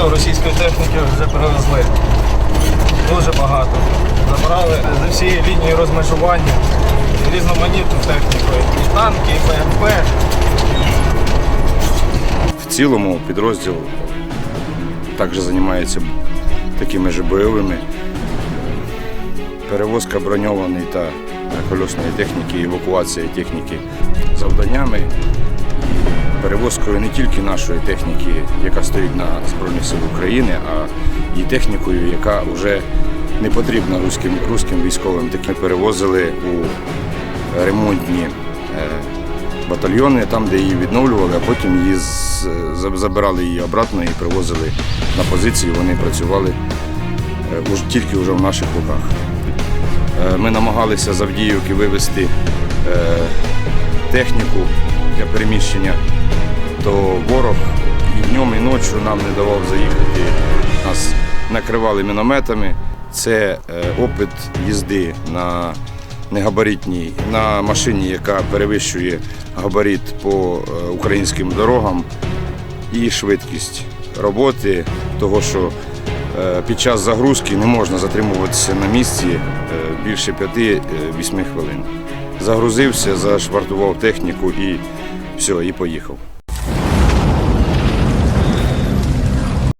російської техніки вже привезли. Дуже багато. Забрали зі всієї лінії розмежування різноманітну техніку. І танки, і БМП. В цілому підрозділ також займається такими ж бойовими. Перевозка броньованої та кольосної техніки, евакуація техніки завданнями перевозкою не тільки нашої техніки, яка стоїть на Збройних сил України, а і технікою, яка вже не потрібна руським, руським військовим. Так ми перевозили у ремонтні е, батальйони, там, де її відновлювали, а потім її забирали її обратно і привозили на позиції. Вони працювали е, тільки вже в наших руках. Е, Ми намагалися з е, техніку для переміщення, то ворог і днем, і ночі нам не давав заїхати. Нас накривали мінометами. Це е, опит їзди на негабаритній, на машині, яка перевищує габарит по е, українським дорогам, і швидкість роботи, того, що е, під час загрузки не можна затримуватися на місці більше 5-8 хвилин. Загрузився, зашвартував техніку і все, і поїхав.